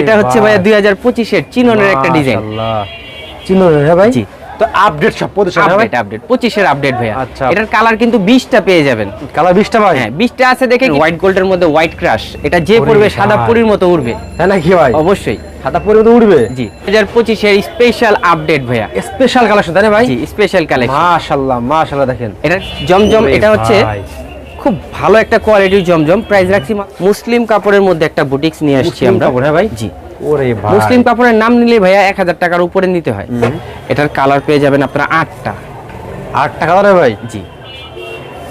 এটা হচ্ছে ভাই। ভাইয়া দুই হাজার পঁচিশের চিননের একটা ডিজাইন। চিননের হ্যাঁ ভাই? জি। তো আপডেট সব আপডেট আপডেট পঁচিশের আপডেট ভাইয়া। আচ্ছা। এটার কালার কিন্তু বিশটা পেয়ে যাবেন। কালার 20টা ভাই? হ্যাঁ বিশটা আছে দেখে হোয়াইট গোল্ডের মধ্যে হোয়াইট ক্রাশ এটা যে পড়বে সাদা। পুরীর মতো উঠবে হ্যাঁ নাকি ভাই? অবশ্যই। খাতা পরে তো উঠবে জি দুই হাজার পঁচিশের স্পেশাল আপডেট ভাইয়া। স্পেশাল কালেকশন তাই না ভাই? জি স্পেশাল কালেকশন মাশাআল্লাহ মাশাআল্লাহ দেখেন। এটা জমজম এটা হচ্ছে। খুব ভালো একটা কোয়ালিটির জমজম। প্রাইস রাখছি মুসলিম কাপড়ের মধ্যে একটা বুটিক্স নিয়ে আসছি আমরা। হ্যাঁ ভাই? জি। ওরে ভাই। মুসলিম কাপড়ের নাম নিলে ভাইয়া এক হাজার টাকার উপরে নিতে হয়। এটার কালার পেয়ে যাবেন আপনারা আটটা। আটটা কালার ভাই? জি।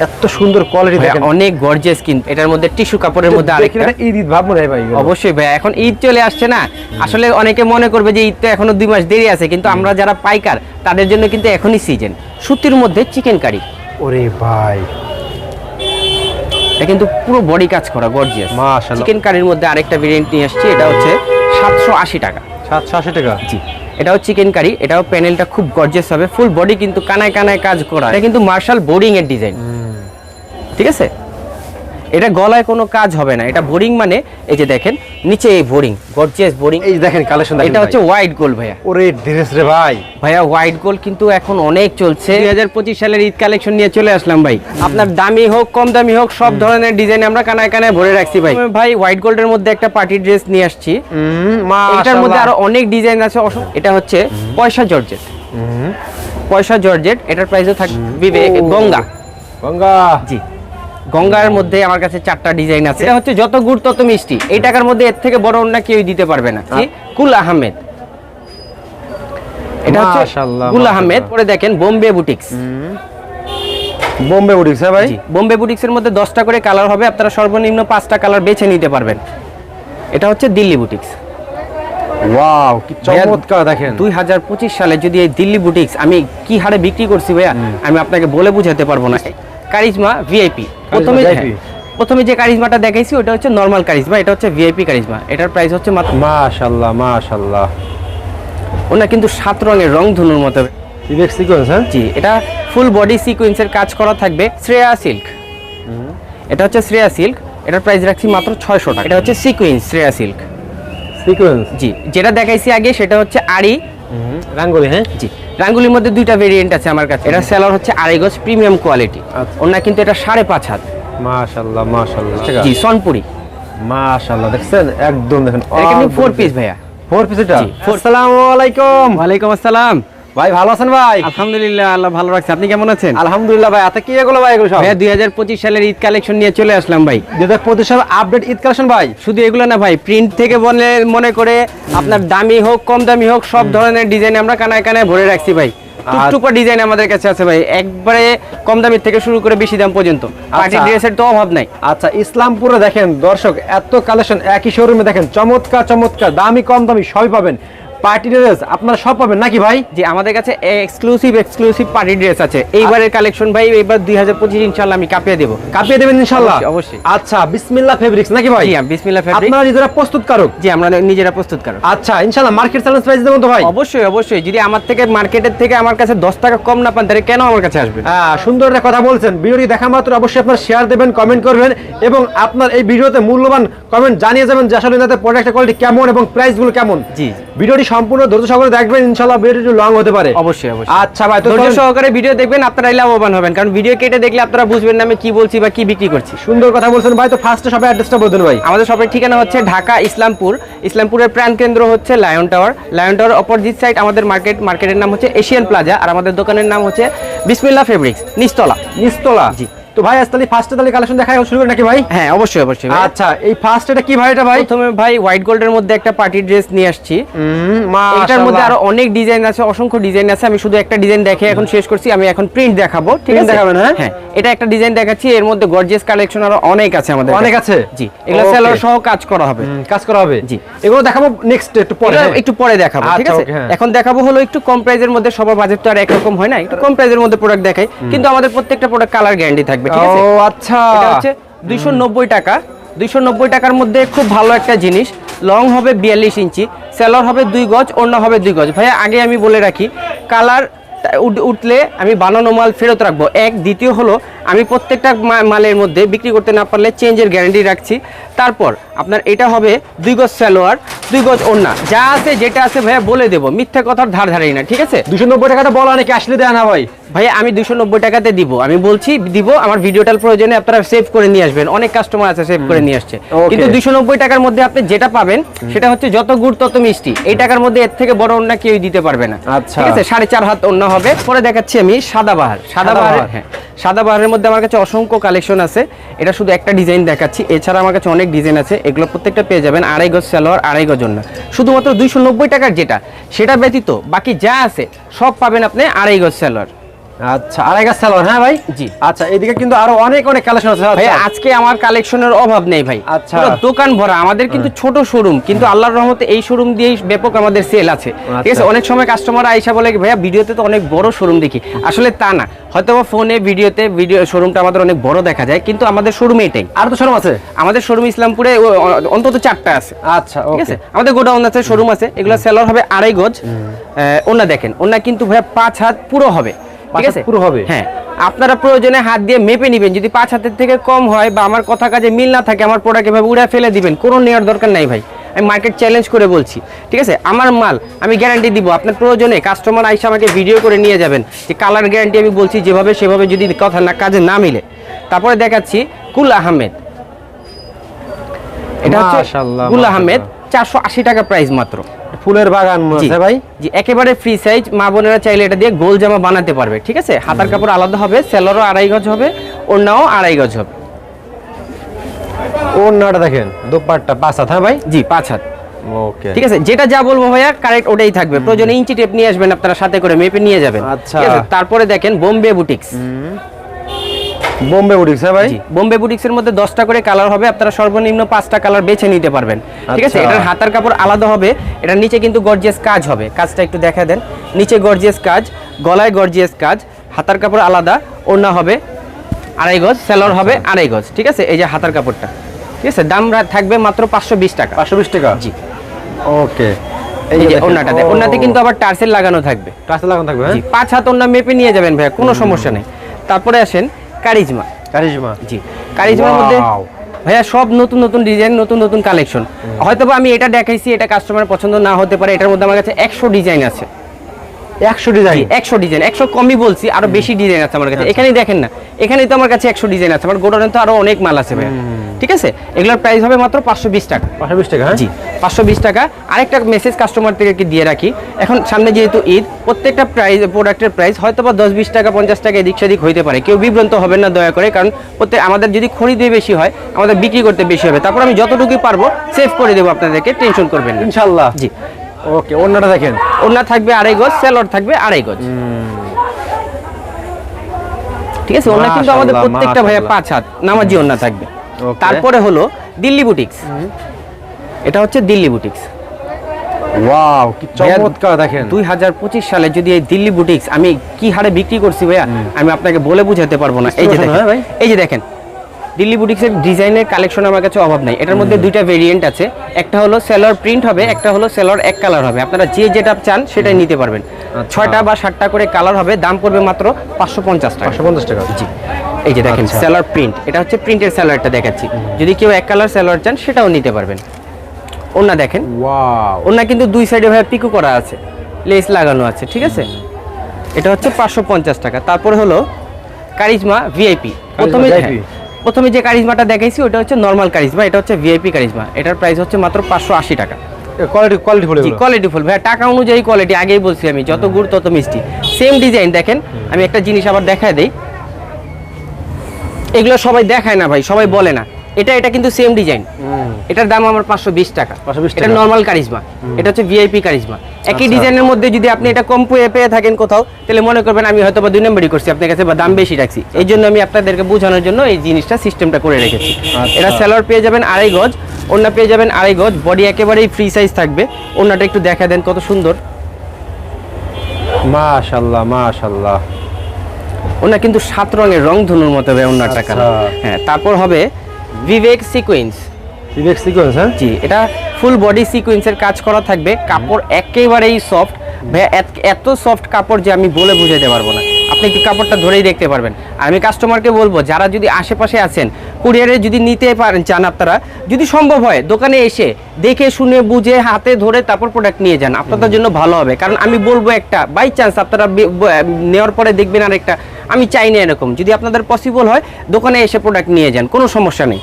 এত সুন্দর কোয়ালিটি দেখেন। অনেক গর্জিয়াস কিন্তু এটার মধ্যে টিস্যু কাপড়ের মধ্যে আরেকটা। ঈদ ঈদ ভাব মনে হয় ভাই অবশ্যই ভাইয়া এখন ঈদ চলে আসছে না। আসলে অনেকে মনে করবে যে ঈদ তো এখনও দুই মাস দেরি আছে কিন্তু আমরা যারা পাইকার তাদের জন্য কিন্তু এখনই সিজন সুতির মধ্যে চিকেন কারি ওরে ভাই। এটা কিন্তু পুরো বডি কাজ করা গর্জিয়াস মাশাআল্লাহ। চিকেন কারির মধ্যে আরেকটা ভেরিয়েন্ট নিয়ে আসছি এটা হচ্ছে সাতশো আশি টাকা। সাতশো আশি টাকা? জি। এটাও চিকেন কারি এটাও প্যানেলটা খুব গর্জিয়াস হবে ফুল বডি কিন্তু কানায় কানায় কাজ করা। এটা কিন্তু মার্শাল বোরিং এর ডিজাইন ঠিক আছে? এটা গলায় কোনো কাজ হবে না। এটা বোরিং মানে এই যে দেখেন নিচে এই বোরিং গর্জিয়াস বোরিং। এই দেখেন কালেকশন এটা হচ্ছে হোয়াইট গোল্ড ভাইয়া। ওরে ড্রেস রে ভাই। ভাইয়া হোয়াইট গোল্ড কিন্তু এখন অনেক চলছে। দুই হাজার পঁচিশ সালের ঈদ কালেকশন নিয়ে চলে আসলাম ভাই। আপনার দামি হোক কম দামি হোক সব ধরনের ডিজাইন আমরা কানায় কানায় ভরে রাখছি ভাই। ভাই হোয়াইট গোল্ডের মধ্যে একটা পার্টি ড্রেস নিয়ে আসছি। এটার মধ্যে আরও অনেক ডিজাইন আছে। এটা হচ্ছে পয়সা জর্জেট। পয়সা জর্জেট এটার প্রাইসও থাকবে বিবেক গঙ্গা। গঙ্গা। জি। গঙ্গার মধ্যে আমার কাছে চারটা ডিজাইন আছে। এটা হচ্ছে যত গুড় তত মিষ্টি। এই টাকার মধ্যে এর থেকে বড় অন্য কেউ দিতে পারবে না। কুল আহমেদ। এটা হচ্ছে কুল আহমেদ। পরে দেখেন বোম্বে বুটিক্স। বোম্বে উঠিস হ্যাঁ ভাই? বোম্বে বুটিক্সের মধ্যে দশটা করে কালার হবে। আপনারা সর্বনিম্ন পাঁচটা কালার বেছে নিতে পারবেন। এটা হচ্ছে দিল্লি বুটিক্স। ওয়াও কি চমৎকার দেখেন। দুই হাজার পঁচিশ সালে যদি এই দিল্লি বুটিক্স আমি কি হারে বিক্রি করছি ভাইয়া আমি আপনাকে বলে বুঝাতে পারব না। Karizma VIP. প্রথমে হ্যাঁ, প্রথমে যে কারিজমাটা দেখাইছি ওটা হচ্ছে নর্মাল কারিজমা এটা হচ্ছে ভিআইপি কারিজমা। এটার প্রাইস হচ্ছে মাত্র মাশাআল্লাহ মাশাআল্লাহ। ওনা কিন্তু সাত রঙের রং ধনুর মতো। ইলেক্স সিকোয়েন্স হ্যাঁ? জি এটা ফুল বডি সিকোয়েন্সের কাজ করা থাকবে শ্রেয়া সিল্ক এটা হচ্ছে শ্রেয়া সিল্ক এটার প্রাইস রাখছি মাত্র ছয়শো টাকা। এটা হচ্ছে সিকোয়েন্স শ্রেয়া সিল্ক সিকোয়েন্স জি যেটা দেখাইছি আগে সেটা হচ্ছে আড়ি রাঙ্গুলি হ্যাঁ? জি। রাঙ্গুলির মধ্যে দুইটা ভেরিয়েন্ট আছে আমার কাছে। এটা সেলার হচ্ছে আড়াই গজ প্রিমিয়াম কোয়ালিটি ওনার ওনা কিন্তু এটা সাড়ে পাঁচ হাত। মাশাল্লাহ মাশাল্লাহ। জি সনপুরি। মাশাল্লাহ দেখছেন? একদম দেখেন। এটা কিন্তু ফোর পিস ভাইয়া। ফোর পিস এটা? আসসালামু আলাইকুম আসসালামু আলাইকুম। ওয়ালাইকুম আসসালাম। ভাই ভালো আছেন ভাই? আলহামদুলিল্লাহ আল্লাহ ভালো রাখছে। আপনি কেমন আছেন? আলহামদুলিল্লাহ ভাই আতে কি এগুলো ভাই এগুলো সব? হাজার পঁচিশ সালের ঈদ কালেকশন নিয়ে চলে আসলাম ভাই। দুই হাজার পঁচিশ সাল আপডেট ঈদ কালেকশন ভাই? শুধু এগুলো না ভাই প্রিন্ট থেকে বলে মনে করে আপনার দামি হোক কম দামি হোক সব ধরনের ডিজাইন আমরা কানায় কানায় ভরে রাখছি ভাই। টুকটুকা ডিজাইন আমাদের কাছে আছে ভাই। একবারে কম দামের থেকে শুরু করে বেশি দাম পর্যন্ত। পার্টি আচ্ছা। ড্রেসের তো অভাব নাই। আচ্ছা ইসলামপুরে দেখেন দর্শক এত কালেকশন একই শোরুমে দেখেন চমৎকার চমৎকার দামি কম দামি সবই পাবেন। পার্টি ড্রেস আপনারা সব পাবেন নাকি ভাই? যে আমাদের কাছে এক্সক্লুসিভ এক্সক্লুসিভ পার্টি ড্রেস আছে। এইবারের কালেকশন ভাই এবার দুই হাজার পঁচিশ ইনশাল্লাহ আমি কাঁপিয়ে দেবো। কাপিয়ে দেবেন ইনশাল্লাহ অবশ্যই। আচ্ছা বিসমিল্লাহ ফেব্রিক্স নাকি ভাই? জি বিসমিল্লাহ ফেব্রিক আপনারা নিজেরা প্রস্তুত কারক জি আমরা নিজেরা প্রস্তুত করো আচ্ছা ইনশাল্লাহ মার্কেট চ্যালেঞ্জ প্রাইস দেবেন তো ভাই? অবশ্যই অবশ্যই। যদি আমার থেকে মার্কেটের থেকে আমার কাছে দশ টাকা কম না পান তাহলে কেন আমার কাছে আসবে হ্যাঁ সুন্দর একটা কথা বলছেন। ভিডিওটি দেখা মাত্র অবশ্যই আপনার শেয়ার দেবেন কমেন্ট করবেন এবং আপনার এই ভিডিওতে মূল্যবান কমেন্ট জানিয়ে যাবেন যে আসলে এনাদের প্রোডাক্টের কোয়ালিটি কেমন এবং প্রাইসগুলো কেমন। জি। ভিডিওটি সম্পূর্ণ ধৈর্য সহকারে দেখবেন ইনশাল্লাহ ভিডিওটি একটু লং হতে পারে। অবশ্যই অবশ্যই। আচ্ছা ভাই তো ধৈর্য সহকারে ভিডিও দেখবেন আপনারাই লাভবান হবেন। কারণ ভিডিও কেটে দেখলে আপনারা বুঝবেন না আমি কি বলছি বা কি বিক্রি করছি। সুন্দর কথা বলছেন ভাই তো ফার্স্টে সবাই অ্যাড্রেসটা বলতেন ভাই। আমাদের সবার ঠিকানা হচ্ছে ঢাকা ইসলামপুর। ইসলামপুরের প্রাণ কেন্দ্র হচ্ছে lion tower lion tower opposite side আমাদের মার্কেট মার্কেটের নাম হচ্ছে এশিয়ান প্লাজা আর আমাদের দোকানের নাম হচ্ছে বিসমিল্লা ফেব্রিক্স নিস্তলা নিস্তলা জি। তো ভাই আজ তাহলে ফার্স্টে তাহলে কালেকশন দেখা শুরু করি নাকি ভাই? হ্যাঁ অবশ্যই অবশ্যই আচ্ছা এই ফার্স্ট এটা কি ভাই এটা ভাই? প্রথমে ভাই হোয়াইট গোল্ডের মধ্যে একটা পার্টি ড্রেস নিয়ে আসছি। এটার মধ্যে আরও অনেক ডিজাইন আছে অসংখ্য ডিজাইন আছে। আমি শুধু একটা ডিজাইন দেখে এখন শেষ করছি আমি এখন প্রিন্ট দেখাবো ঠিক আছে? দেখাবেন, হ্যাঁ? হ্যাঁ এটা একটা ডিজাইন দেখাচ্ছি এর মধ্যে গর্জিয়াস কালেকশন আরও অনেক আছে আমাদের অনেক আছে? জি এগুলো. সেলার সহ কাজ করা হবে। কাজ করা হবে। জি। এগুলো দেখাবো নেক্সট একটু পরে হ্যাঁ? একটু পরে দেখাবো ঠিক আচ্ছা, আছে হ্যাঁ। এখন দেখাবো হলো একটু কম প্রাইজের মধ্যে সবার বাজেট তো আর একরকম হয় না একটু কম প্রাইজের মধ্যে প্রোডাক্ট দেখাই। কিন্তু আমাদের প্রত্যেকটা প্রোডাক্ট কালার গ্যারান্টি থাকবে। ঠিক আছে? ও আচ্ছা। এটা হচ্ছে দুইশো নব্বই টাকা। দুইশো নব্বই টাকার মধ্যে খুব ভালো একটা জিনিস। লং হবে বিয়াল্লিশ ইঞ্চি সেলর হবে দুই গজ অন্য হবে দুই গজ। ভাইয়া আগে আমি বলে রাখি কালার উঠলে আমি বানানো মাল ফেরত রাখব। এক দ্বিতীয় হলো আমি প্রত্যেকটা মালের মধ্যে বিক্রি করতে না পারলে চেঞ্জের গ্যারান্টি রাখছি। তারপর আপনার এটা হবে দুই গজ সালোয়ার দুই গজ ওড়না। যা আছে যেটা আছে ভাইয়া বলে দেবো। মিথ্যা কথার ধার ধারেই না ঠিক আছে? দুশো নব্বই টাকাটা বলো নাকি আসলে দেয় না ভাই? ভাই আমি দুশো নব্বই টাকাতে দিব। আমি বলছি দিব আমার ভিডিওটার প্রয়োজনে আপনারা সেভ করে নিয়ে আসবেন। অনেক কাস্টমার আছে সেভ করে নিয়ে আসছে। কিন্তু দুশো নব্বই টাকার মধ্যে আপনি যেটা পাবেন সেটা হচ্ছে যত গুড় তত মিষ্টি। এই টাকার মধ্যে এর থেকে বড় অন্য কেউ দিতে পারবে না। আচ্ছা। ঠিক আছে? সাড়ে চার হাত অন্য হবে। পরে দেখাচ্ছি আমি সাদাবাহার সাদাবাহার। হ্যাঁ সাদাবাহারের মধ্যে আমার কাছে অসংখ্য কালেকশন আছে। এটা শুধু একটা ডিজাইন দেখাচ্ছি। এছাড়া আমার কাছে অনেক ডিজাইন আছে। এগুলো প্রত্যেকটা পেয়ে যাবেন আড়াই গজ সালোয়ার, আড়াই গজ না শুধুমাত্র দুইশো নব্বই টাকার যেটা, সেটা ব্যতীত বাকি যা আছে, সব পাবেন আপনি আড়াই গজ সালোয়ার। আচ্ছা আড়াই গাছ সালোয়ার হ্যাঁ ভাই? জি। আচ্ছা এদিকে কিন্তু আরও অনেক অনেক কালেকশন আছে। ভাই আচ্ছা। আজকে আমার কালেকশনের অভাব নেই ভাই। আচ্ছা। দোকান ভরা আমাদের কিন্তু ছোট শোরুম কিন্তু আল্লাহর রহমতে এই শোরুম দিয়েই ব্যাপক আমাদের সেল আছে। ঠিক আছে? আচ্ছা। অনেক সময় কাস্টমার আইসা বলে ভাইয়া ভিডিওতে তো অনেক বড় শোরুম দেখি। আসলে তা না। হয়তো ফোনে ভিডিওতে ভিডিও শোরুমটা আমাদের অনেক বড় দেখা যায় কিন্তু আমাদের শোরুম এটাই। আর তো শোরুম আছে? আমাদের শোরুম ইসলামপুরে অন্তত চারটা আছে। আচ্ছা ঠিক আছে? আমাদের গোডাউন আছে শোরুম আছে এগুলো সেলর হবে আড়াই গজ। ওনা দেখেন ওনা কিন্তু ভাইয়া পাঁচ হাত পুরো হবে। ঠিক আছে? পুরো হবে? হ্যাঁ। আপনারা প্রয়োজনে হাত দিয়ে মেপে নেবেন। যদি পাঁচ হাতের থেকে কম হয় বা আমার কথা কাজে মিল না থাকে আমার প্রোডাক্ট এভাবে উড়ে ফেলে দিবেন কোনো নেওয়ার দরকার নাই ভাই। আমি মার্কেট চ্যালেঞ্জ করে বলছি। ঠিক আছে? আমার মাল আমি গ্যারান্টি দিব। আপনার প্রয়োজনে কাস্টমার আইসা আমাকে ভিডিও করে নিয়ে যাবেন। যে কালার গ্যারান্টি আমি বলছি যেভাবে সেভাবে যদি কথা না কাজে না মিলে। তারপরে দেখাচ্ছি কুল আহমেদ। এটা হচ্ছে মাশাআল্লাহ। আহমেদ চারশো আশি টাকা প্রাইস মাত্র। ফুলের বাগান। আছে ভাই? জি একেবারে ফ্রি সাইজ মা বোনেরা চাইলে এটা দিয়ে গোল জামা বানাতে পারবে ঠিক আছে? হাতার কাপড় আলাদা হবে সেলরও আড়াই গজ হবে ওড়নাও আড়াই গজ হবে। ওড়নাটা দেখেন দোপাট্টা পাঁচ হাত হ্যাঁ ভাই? জি পাঁচ হাত। ওকে। ঠিক আছে যেটা যা বলব ভাইয়া কারেক্ট ওটাই থাকবে। প্রয়োজনে ইঞ্চি টেপ নিয়ে আসবেন আপনারা সাথে করে মেপে নিয়ে যাবেন। আচ্ছা। তারপরে দেখেন বোম্বে বুটিক্স বোম্বে বুটিক্স হ্যাঁ ভাই? বোম্বে বুটিক্সের মধ্যে দশটা করে কালার হবে আপনারা সর্বনিম্ন পাঁচটা কালার বেছে নিতে পারবেন। ঠিক আছে? আচ্ছা। এটার হাতার কাপড় আলাদা হবে এটার নিচে কিন্তু গর্জিয়াস কাজ হবে। কাজটা একটু দেখা দেন। নিচে গর্জিয়াস কাজ গলায় গর্জিয়াস কাজ হাতার কাপড় আলাদা ওড়না হবে আড়াই গজ সেলর হবে আড়াই গজ। ঠিক আছে? এই যে হাতার কাপড়টা। ঠিক আছে? দাম থাকবে মাত্র পাঁচশো বিশ টাকা। পাঁচশো বিশ টাকা? জি। ওকে। এই যে ওড়নাটাতে ওড়নাতে কিন্তু আবার টার্সেল লাগানো থাকবে। টাচে লাগানো থাকবে জি পাঁচ হাত ওড়না মেপে নিয়ে যাবেন ভাইয়া কোনো সমস্যা নেই। তারপরে আসেন কারিজমা। কারিজমা? জি। কারিজমার মধ্যে ভাইয়া সব নতুন নতুন ডিজাইন নতুন নতুন কালেকশন। হয়তো আমি এটা দেখাইছি এটা কাস্টমার পছন্দ না হতে পারে এটার মধ্যে আমার কাছে একশো ডিজাইন আছে। একশো ডিজাইন? একশো ডিজাইন একশো কমই বলছি আরও বেশি ডিজাইন আছে আমার কাছে। এখানেই দেখেন না এখানেই তো আমার কাছে একশো ডিজাইন আছে আমার গোডাউনে তো আরও অনেক মাল আছে ভাইয়া। ঠিক আছে? এগুলোর প্রাইস হবে মাত্র পাঁচশো বিশ টাকা। পাঁচশো বিশ টাকা হ্যাঁ? জি পাঁচশো বিশ টাকা। আরেকটা মেসেজ কাস্টমার থেকে দিয়ে রাখি? এখন সামনে যেহেতু ঈদ প্রত্যেকটা প্রাইস প্রোডাক্টের প্রাইস হয়তো বা দশ বিশ টাকা পঞ্চাশ টাকা এদিক সেদিক হইতে পারে। কেউ বিভ্রান্ত হবেন না দয়া করে কারণ প্রত্যেক আমাদের যদি খরিদে বেশি হয় আমাদের বিক্রি করতে বেশি হবে। তারপর আমি যতটুকুই পারব সেভ করে দেবো আপনাদেরকে টেনশন করবেন না। ইনশাল্লাহ। জি। ওকে অন্যটা দেখেন। ওড়না থাকবে আড়াই গজ সেলর থাকবে আড়াই গজ। ঠিক আছে? ওড়না কিন্তু আমাদের প্রত্যেকটা ভাইয়া পাঁচ হাত নামাজি ওড়না থাকবে. তারপরে হলো দিল্লি বুটিক্স। এটা হচ্ছে দিল্লি বুটিক্স। ওয়াও কি চমৎকার দেখেন। দুই হাজার পঁচিশ সালে যদি এই দিল্লি বুটিক্স আমি কি হারে বিক্রি করছি ভাইয়া আমি আপনাকে বলে বুঝাতে পারব না। এই যে দেখেন হ্যাঁ ভাই? এই যে দেখেন দিল্লি বুটিক্সের ডিজাইনের কালেকশন আমার কাছে অভাব নাই। এটার মধ্যে দুইটা ভেরিয়েন্ট আছে। একটা হলো সেলর প্রিন্ট হবে একটা হলো সেলর এক কালার হবে। আপনারা যে যেটা চান সেটাই নিতে পারবেন। আচ্ছা। ছয়টা বা সাতটা করে কালার হবে দাম পড়বে মাত্র পাঁচশো পঞ্চাশ টাকা। পাঁচশো পঞ্চাশ টাকা। জি। এই যে দেখেন আচ্ছা। সেলর প্রিন্ট এটা হচ্ছে প্রিন্টের সেলরটা দেখাচ্ছি। যদি কেউ এক কালার সেলর চান সেটাও নিতে পারবেন। ওনা দেখেন। ওনা কিন্তু দুই সাইডে ভাবে পিকো করা আছে। লেস লাগানো আছে ঠিক আছে? এটা হচ্ছে পাঁচশো পঞ্চাশ টাকা। তারপরে হলো কারিজমা ভিআইপি প্রথমে প্রথমে যে কারিজমাটা দেখাইছি ওটা হচ্ছে নর্মাল কারিজমা এটা হচ্ছে ভিআইপি কারিজমা। এটার প্রাইস হচ্ছে মাত্র পাঁচশো আশি টাকা। Quality quality full quality full. ভাই টাকা অনুযায়ী কোয়ালিটি আগেই বলছি আমি যত গুড় তত মিষ্টি। সেম ডিজাইন দেখেন আমি একটা জিনিস আবার দেখায় দিই। এগুলো সবাই দেখায় না ভাই সবাই বলে না। এটা এটা কিন্তু সেম ডিজাইন এটার দাম আমার পাঁচশো বিশ টাকা। এটা নর্মাল কারিজমা। এটা হচ্ছে ভিআইপি কারিজমা। একই আচ্ছা। ডিজাইনের মধ্যে যদি আপনি এটা কম পেয়ে পেয়ে থাকেন কোথাও তাহলে মনে করবেন আমি হয়তো বা দুই নম্বরই করছি আপনার কাছে বা দাম বেশি রাখছি। এই জন্য আমি আপনাদেরকে বোঝানোর জন্য এই জিনিসটা সিস্টেমটা করে রেখেছি। আচ্ছা। এটা সেলর পেয়ে যাবেন আড়াই গজ ওড়না পেয়ে যাবেন আড়াই গজ বডি একেবারেই ফ্রি সাইজ থাকবে। ওড়নাটা একটু দেখা দেন কত সুন্দর। মাশাল্লাহ মাশাল্লাহ ওনা কিন্তু সাত রঙের রং ধনুর মতো আচ্ছা। কালার। হ্যাঁ তারপর হবে বিবেক সিকোয়েন্স বিবেক সিকোয়েন্স হ্যাঁ? জি এটা ফুল বডি সিকোয়েন্সের কাজ করা থাকবে। কাপড় একেবারেই সফট ভাইয়া এত সফট কাপড় যে আমি বলে বুঝাতে পারব না। আপনি কি কাপড়টা ধরেই দেখতে পারবেন। আমি কাস্টমারকে বলব যারা যদি আশেপাশে আছেন কুরিয়ারে যদি নিতে পারেন চান আপনারা যদি সম্ভব হয় দোকানে এসে দেখে শুনে বুঝে হাতে ধরে তারপর প্রোডাক্ট নিয়ে যান। আপনাদের জন্য ভালো হবে। কারণ আমি বলব একটা বাই চান্স আপনারা নেওয়ার পরে দেখবেন আর একটা আমি চাই না এরকম। যদি আপনাদের পসিবল হয় দোকানে এসে প্রোডাক্ট নিয়ে যান কোনো সমস্যা নেই।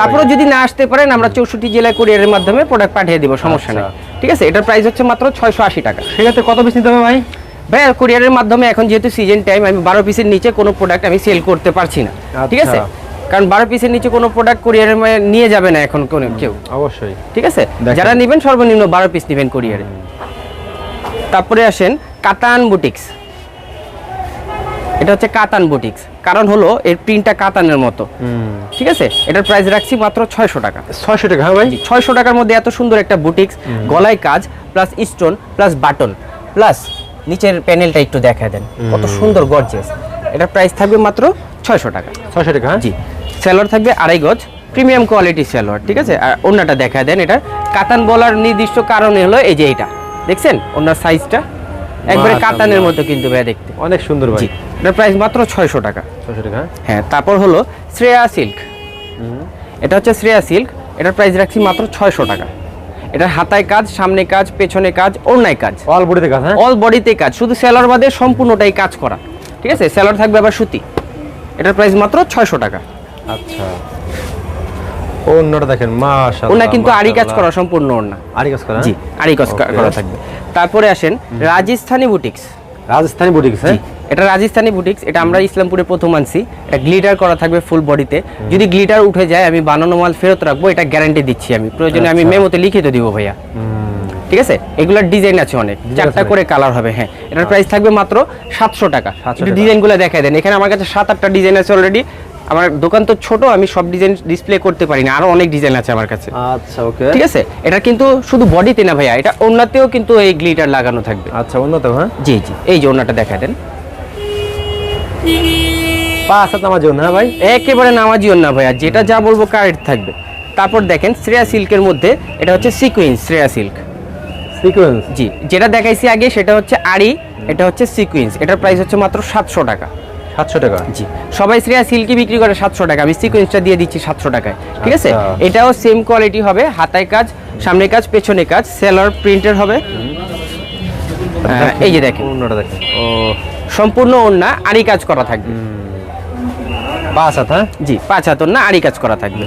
তারপর যদি না আসতে পারেন আমরা চৌষট্টি জেলায় কুরিয়ারের মাধ্যমে প্রোডাক্ট পাঠিয়ে দিব সমস্যা নেই। আচ্ছা। ঠিক আছে? এটার প্রাইস হচ্ছে মাত্র ছয়শো আশি টাকা। সেক্ষেত্রে কত পিস নিতে হবে ভাই? ভাই কুরিয়ারের মাধ্যমে এখন যেহেতু সিজন টাইম আমি বারো পিসের নিচে কোনো প্রোডাক্ট আমি সেল করতে পারছি না। ঠিক আছে? আচ্ছা। কারণ বারো পিসের নিচে কোনো প্রোডাক্ট কুরিয়ারে নিয়ে যাবে না এখন কোনো কেউ। অবশ্যই। ঠিক আছে? যারা নেবেন সর্বনিম্ন বারো পিস নেবেন কুরিয়ারে তারপরে আসেন কাতান বুটিক্স এটা হচ্ছে কাতান বুটিক্স কারণ হলো এর প্রিন্টটা কাতানের মতো। ঠিক আছে? এটার প্রাইস রাখছি মাত্র ছয়শো টাকা। ছয়শো টাকা হ্যাঁ ভাই? ছয়শো টাকার মধ্যে এত সুন্দর একটা বুটিক্স গলায় কাজ plus stone plus button plus নিচের প্যানেলটা একটু দেখা দেন। কত সুন্দর গর্জিয়াস এটার প্রাইস থাকবে মাত্র ছয়শো টাকা। ছয়শো টাকা হ্যাঁ? জি। সেলোয়ার থাকবে আড়াই গজ প্রিমিয়াম কোয়ালিটি সেলোয়ার ঠিক আছে? আর অন্যটা দেখা দেন এটা কাতান বলার নির্দিষ্ট কারণ হলো এই যে এটা দেখছেন? ওনার সাইজটা একবারে কাতানের মতো কিন্তু ভাই দেখতে। অনেক সুন্দর ভাই। এটার প্রাইস মাত্র ছয়শো টাকা। ছয়শো টাকা হ্যাঁ? হ্যাঁ তারপর হলো শ্রেয়া সিল্ক। এটা হচ্ছে শ্রেয়া সিল্ক এটার প্রাইস রাখছি মাত্র ছয়শো টাকা। এটার হাতায় কাজ সামনে কাজ পেছনে কাজ অন্যায় কাজ। অল বডিতে কাজ হ্যাঁ? অল বডিতে কাজ শুধু সেলার বাদে সম্পূর্ণটাই কাজ করা। ঠিক আছে? সেলার থাকবে আবার সুতি। এটার প্রাইস মাত্র ছয়শো টাকা। আচ্ছা। অন্যটা দেখেন মাশাআল্লাহ ওনা কিন্তু আড়ি কাজ করা সম্পূর্ণ ওনা আড়ি কাজ করা? জি? আড়ি কাজ করা থাকবে। তারপরে আসেন রাজস্থানি বুটিক্স। রাজস্থানি বুটিক্স হ্যাঁ? এটা রাজস্থানি বুটিক্স এটা আমরা ইসলামপুরে প্রথম আনছি। এটা গ্লিটার করা থাকবে ফুল বডিতে যদি গ্লিটার উঠে যায় আমি বানানো মাল ফেরত রাখব এটা গ্যারান্টি দিচ্ছি আমি। প্রয়োজনে আমি আচ্ছা। মেমোতে লিখিত দিব ভাইয়া। ঠিক আছে? এগুলোর ডিজাইন আছে অনেক। চারটা করে কালার হবে হ্যাঁ। এটার প্রাইস থাকবে মাত্র সাতশো টাকা। 700 একটু টাকা। ডিজাইনগুলো দেখাই দেন। এখানে আমার কাছে সাত আটটা ডিজাইন আছে অলরেডি আমার দোকান তো ছোট আমি সব ডিজাইন ডিসপ্লে করতে পারি না আরও অনেক ডিজাইন আছে আমার কাছে। আচ্ছা ওকে ঠিক আছে? এটা কিন্তু শুধু বডিতে না ভাইয়া এটা ওনাতেও কিন্তু এই গ্লিটার লাগানো থাকবে। আচ্ছা উন্নত হ্যাঁ? জি জি এই যে ওনাটা দেখা দেন। পাঁচ হাত জন্য হ্যাঁ ভাই? একেবারে নামাজি না ভাইয়া যেটা যা বলব কারেক্ট থাকবে। তারপর দেখেন শ্রেয়া সিল্কের মধ্যে এটা হচ্ছে সিকুইন্স শ্রেয়া সিল্ক। সিকুইন্স জি যেটা দেখাইছি আগে সেটা হচ্ছে আড়ি এটা হচ্ছে সিকুইন্স এটার প্রাইস হচ্ছে মাত্র সাতশো টাকা। সাতশো টাকা। জি। সবাই শ্রেয়া সিল্কি বিক্রি করে সাতশো টাকা। আমি সিকুয়েন্সটা দিয়ে দিচ্ছি সাতশো টাকায়। ঠিক আছে? আচ্ছা। এটাও সেম কোয়ালিটি হবে। হাতায় কাজ সামনে কাজ পেছনে কাজ সেলার প্রিন্টের হবে। আহ, এই যে দেখেন। অন্যটা দেখেন। ও। সম্পূর্ণ ওন্না আড়ি কাজ করা থাকবে। পাঁচ হাত হ্যাঁ? জি পাঁচ হাত ওন্না আড়ি কাজ করা থাকবে।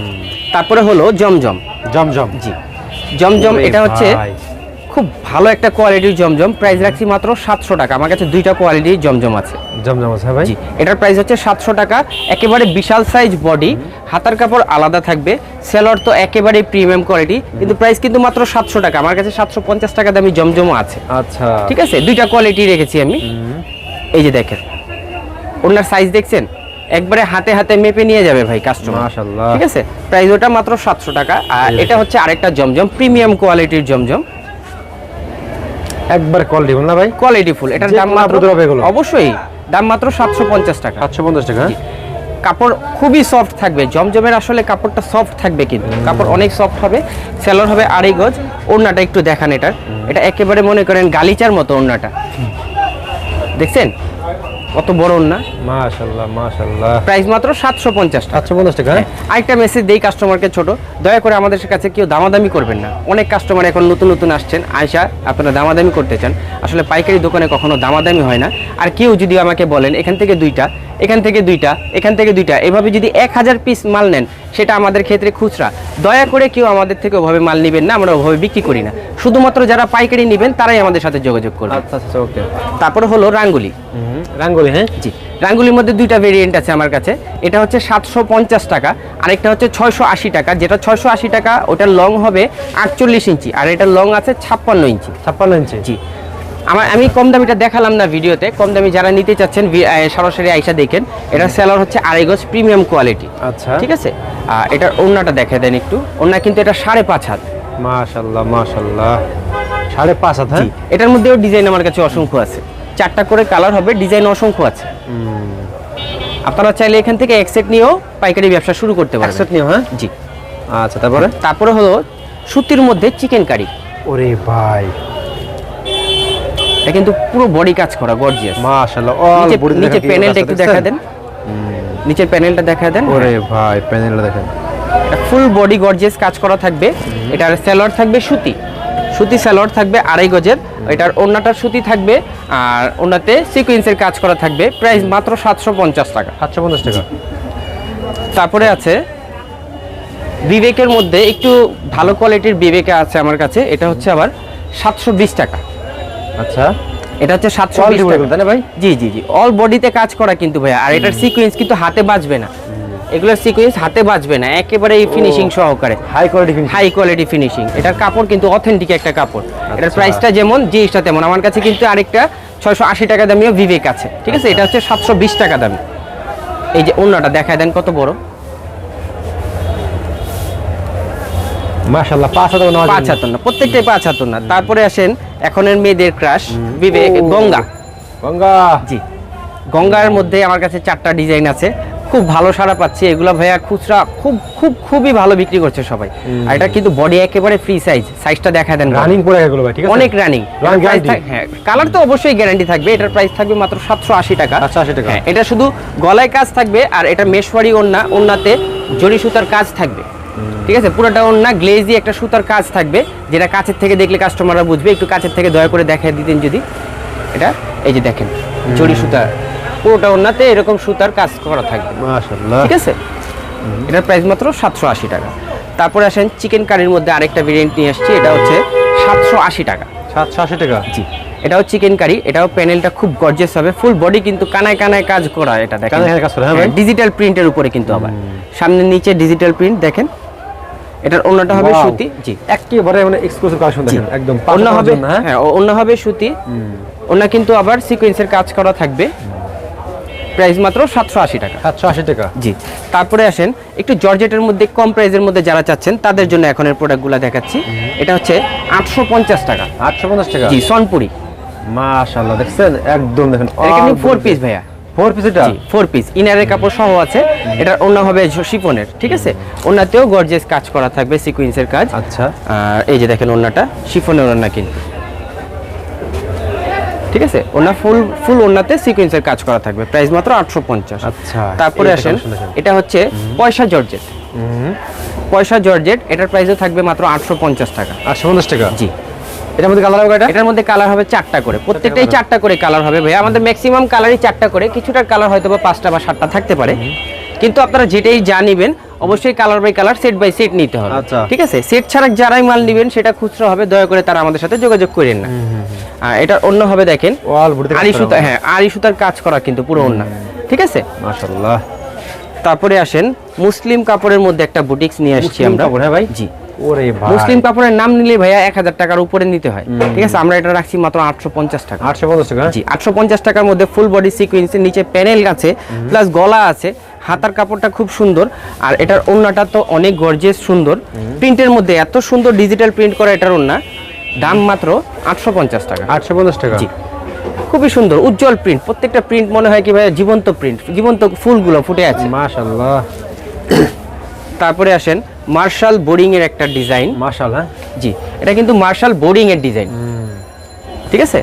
তারপরে হলো জমজম। জমজম। জি। জমজম এটা হচ্ছে। খুব ভালো একটা কোয়ালিটির জমজম। প্রাইস রাখছি মাত্র সাতশো টাকা। আমার কাছে দুইটা কোয়ালিটির জমজম আছে। জমজম আছে ভাই? জি এটার প্রাইস হচ্ছে সাতশো টাকা। একেবারে বিশাল সাইজ বডি হাতার কাপড় আলাদা থাকবে। সেলর তো একেবারে প্রিমিয়াম কোয়ালিটি কিন্তু প্রাইস কিন্তু মাত্র সাতশো টাকা। আমার কাছে সাতশো পঞ্চাশ টাকা দামি জমজমও আছে। আচ্ছা। ঠিক আছে? দুইটা কোয়ালিটি রেখেছি আমি। এই যে দেখেন। ওনার সাইজ দেখছেন? একবারে হাতে হাতে মেপে নিয়ে যাবে ভাই কাস্টমার মাশাআল্লাহ। ঠিক আছে? প্রাইস ওটা মাত্র সাতশো টাকা। আর এটা হচ্ছে আরেকটা জমজম। প্রিমিয়াম কোয়ালিটির জমজম। একবার কোয়ালিটি ফুল না ভাই? কোয়ালিটি ফুল এটার দাম মাত্র? অবশ্যই দাম মাত্র সাতশো পঞ্চাশ টাকা। সাতশো পঞ্চাশ টাকা হ্যাঁ? কাপড় খুবই সফট থাকবে জমজমের আসলে কাপড়টা সফট থাকবে কিন্তু। কাপড় অনেক সফট হবে সেলর হবে আড়াই গজ ওড়নাটা একটু দেখান এটা এটা একেবারে মনে করেন গালিচার মতো ওড়নাটা। দেখছেন? কত বড় না। মাশাআল্লাহ মাশাআল্লাহ প্রাইস মাত্র সাতশো পঞ্চাশ টাকা। সাতশো পঞ্চাশ টাকা হ্যাঁ? আরেকটা মেসেজ দেই কাস্টমারকে ছোট। দয়া করে আমাদের কাছে কেউ দামাদামি করবেন না। অনেক কাস্টমার এখন নতুন নতুন আসছেন। আয়সা আপনারা দামাদামি করতে চান। আসলে পাইকারি দোকানে কখনো দামাদামি হয় না। আর কেউ যদি আমাকে বলেন এখান থেকে দুইটা এখান থেকে দুইটা এখান থেকে দুইটা। এভাবে যদি এক হাজার পিস মাল নেন সেটা আমাদের ক্ষেত্রে খুচরা। দয়া করে কেউ আমাদের থেকে ওভাবে মাল নেবেন না আমরা ওভাবে বিক্রি করি না। শুধুমাত্র যারা পাইকারি নেবেন তারাই আমাদের সাথে যোগাযোগ করবেন আচ্ছা আচ্ছা ওকে। তারপরে হলো রাঙ্গুলি। রাঙ্গুলি হ্যাঁ? জি রাঙ্গুলির মধ্যে দুইটা ভেরিয়েন্ট আছে আমার কাছে। এটা হচ্ছে সাতশো পঞ্চাশ টাকা আরেকটা হচ্ছে ছয়শো আশি টাকা। যেটা ছয়শো আশি টাকা ওটার লং হবে আটচল্লিশ ইঞ্চি আর এটার লং আছে ছাপ্পান্ন ইঞ্চি। ছাপ্পান্ন ইঞ্চি? জি। আমার আমি কম দামিটা দেখালাম না ভিডিওতে কম দামি যারা নিতে চাচ্ছেন সরাসরি আইসা দেখেন। এটা সেলার হচ্ছে আড়াই গজ প্রিমিয়াম কোয়ালিটি আচ্ছা। ঠিক আছে? এটার ওড়নাটা দেখে দেন একটু। ওড়না কিন্তু এটা সাড়ে পাঁচ হাত। মাশাআল্লাহ মাশাআল্লাহ সাড়ে পাঁচ হাত হ্যাঁ? এটার মধ্যেও ডিজাইন আমার কাছে অসংখ্য আছে। চারটা করে কালার হবে ডিজাইন অসংখ্য আছে। আপনারা চাইলে এখান থেকে এক সেট নিয়েও পাইকারি ব্যবসা শুরু করতে পারেন একসাথে নিও হ্যাঁ? জি। আচ্ছা তারপরে? তারপরে হলো সুতির মধ্যে চিকেন কারি। ওরে ভাই। এটা কিন্তু পুরো বডি কাজ করা গর্জিয়াস মাশাআল্লাহ নিচে প্যানেলটা একটু দেখা দেন। নিচের প্যানেলটা দেখা দেন। ওরে ভাই প্যানেলটা দেখেন ফুল বডি গর্জিয়াস কাজ করা থাকবে। এটার স্যালোয়ার থাকবে সুতি। সুতি স্যালোয়ার থাকবে আড়াই গজের। এটার ওন্নাটার সুতি থাকবে আর ওনাতে সিকুয়েন্সের কাজ করা থাকবে। প্রাইস মাত্র সাতশো পঞ্চাশ টাকা। সাতশো পঞ্চাশ টাকা। তারপরে আছে বিবেকের মধ্যে একটু ভালো কোয়ালিটির বিবেকে আছে আমার কাছে। এটা হচ্ছে আবার সাতশো বিশ টাকা। আচ্ছা। এটা হচ্ছে সাতশো তাই না ভাই? জি জি জি। অল বডিতে কাজ করা কিন্তু ভাইয়া। আর এটার সিকুয়েন্স কিন্তু হাতে বাজবে না। এগুলোর সিকুয়েন্স হাতে বাজবে না। একেবারে ফিনিশিং সহকারে। High quality high quality finishing এটার কাপড় কিন্তু অথেন্টিক একটা কাপড়। এটার আচ্ছা। প্রাইসটা যেমন জিনিসটা তেমন। আমার কাছে কিন্তু আরেকটা ছয়শো আশি টাকা দামিও বিবেক আছে। ঠিক আছে? এটা হচ্ছে সাতশো বিশ টাকা দামি। এই যে অন্যটা দেখায় দেন কত বড়। মাশাআল্লাহ না প্রত্যেকটাই না তারপরে আসেন এখনের মেয়েদের ক্রাশ বিবেক গঙ্গা। গঙ্গা। জি গঙ্গার মধ্যে আমার কাছে চারটা ডিজাইন আছে। খুব ভালো সারা পাচ্ছি। এগুলো ভাইয়া খুচরা খুব খুব খুবই ভালো বিক্রি করছে সবাই। আর এটা কিন্তু বডি একেবারে ফ্রি সাইজ সাইজটা দেখা দেন রানিং পড়ে গেল ভাই ঠিক আছে? অনেক রানিং হ্যাঁ কালার তো অবশ্যই গ্যারান্টি থাকবে। এটার প্রাইস থাকবে মাত্র সাতশো আশি টাকা। 780 টাকা। হ্যাঁ এটা শুধু গলায় কাজ থাকবে আর এটা মেশওয়ারি ওন্না ওন্নাতে জরি সুতার কাজ থাকবে। ঠিক আছে? পুরোটা ওন্না গ্লেজি একটা সুতার কাজ থাকবে যেটা কাছের থেকে দেখলে কাস্টমাররা বুঝবে একটু কাছের থেকে দয়া করে দেখায় দিতেন যদি। এটা এই যে দেখেন জরি সুতা। পুরোটা ওন্নাতে এরকম সুতার কাজ করা থাকবে। মাশাআল্লাহ। ঠিক আছে? এটার প্রাইস মাত্র সাতশো আশি টাকা। তারপরে আসেন চিকেন কারির মধ্যে আরেকটা ভেরিয়েন্ট নিয়ে আসছি এটা হচ্ছে সাতশো আশি টাকা। সাতশো আশি টাকা? জি। এটাও চিকেন কারি এটাও প্যানেলটা খুব গর্জিয়াস হবে ফুল বডি কিন্তু কানায় কানায় কাজ করা এটা দেখেন। কাজ করা, হ্যাঁ? ডিজিটাল প্রিন্টের উপরে কিন্তু আবার। সামনে নিচে ডিজিটাল প্রিন্ট দেখেন। এটার অন্যটা হবে সুতি। জি। একেবারে মানে এক্সক্লুসিভ কালেকশন দেখেন একদম অন্য হবে হ্যাঁ? হ্যাঁ অন্য হবে সুতি। অন্য কিন্তু আবার সিকোয়েন্সের কাজ করা থাকবে। প্রাইস মাত্র সাতশো আশি টাকা। সাতশো আশি টাকা। জি। তারপরে আসেন একটু জর্জেটের মধ্যে কম প্রাইসের মধ্যে যারা চাচ্ছেন তাদের জন্য এখন এর প্রোডাক্টগুলো দেখাচ্ছি। এটা হচ্ছে আটশো পঞ্চাশ টাকা। আটশো পঞ্চাশ টাকা। জি সনপুরি। মাশাআল্লাহ দেখছেন? একদম দেখেন ফোর পিস ভাইয়া? ফোর পিস এটা? ফোর পিস ইনারের কাপড় সহ আছে। এটার অন্য হবে শিফনের ঠিক আছে? ওনাতেও গর্জেস কাজ করা থাকবে সিকুয়েন্সের কাজ। আচ্ছা। এই যে দেখেন ওনাটা শিফনের ওনা কিন্তু। ঠিক আছে? ওনা ফুল ফুল ওনাতে সিকুয়েন্সের কাজ করা থাকবে। প্রাইস মাত্র আটশো পঞ্চাশ। আচ্ছা তারপরে আসেন এটা হচ্ছে পয়সা জর্জেট। পয়সা জর্জেট এটার প্রাইসও থাকবে মাত্র আটশো পঞ্চাশ টাকা। আটশো পঞ্চাশ টাকা? জি। এটার মধ্যে কালার হবে এটার মধ্যে কালার হবে চারটা করে। প্রত্যেকটাই চারটা করে কালার হবে ভাই। আমাদের ম্যাক্সিমাম কালারই চারটা করে। কিছুটা কালার হয়তো বা পাঁচটা বা সাতটা থাকতে পারে। কিন্তু আপনারা যেটাই যা নিবেন অবশ্যই colour by colour set by set নিতে হবে। আচ্ছা। ঠিক আছে? সেট ছাড়া যারাই মাল নিবেন সেটা খুচরা হবে। দয়া করে তারা আমাদের সাথে যোগাযোগ করেন না। আর এটা অন্য হবে দেখেন। আড়ি সুতা হ্যাঁ আড়ি সুতার কাজ করা কিন্তু পুরো অন্য। ঠিক আছে? মাশাআল্লাহ। তারপরে আসেন মুসলিম কাপড়ের মধ্যে একটা বুটিক্স নিয়ে আসছি আমরা। হ্যাঁ ভাই? জি। ওরে ভাই। মুসলিম কাপড়ের নাম নিলে ভাইয়া এক হাজার টাকার উপরে নিতে হয়। ঠিক আছে আমরা এটা রাখছি মাত্র আটশো পঞ্চাশ টাকা। আটশো পঞ্চাশ টাকা? জি আটশো পঞ্চাশ টাকার মধ্যে ফুল বডি সিকুয়েন্সের নিচে প্যানেল আছে প্লাস গলা আছে। হাতার কাপড়টা খুব সুন্দর আর এটার ওড়নাটা তো অনেক গর্জিয়াস সুন্দর। প্রিন্টের মধ্যে এত সুন্দর ডিজিটাল প্রিন্ট করা এটার ওড়না দাম মাত্র আটশো পঞ্চাশ টাকা। আটশো পঞ্চাশ টাকা? জি। খুবই সুন্দর উজ্জ্বল প্রিন্ট প্রত্যেকটা প্রিন্ট মনে হয় কি ভাই জীবন্ত প্রিন্ট জীবন্ত ফুলগুলো ফুটে আছে। মাশাআল্লাহ। তারপরে আসেন মার্শাল বোরিং এর একটা ডিজাইন মাশাআল্লাহ জি এটা কিন্তু মার্শাল বোরিং এর ডিজাইন ঠিক আছে?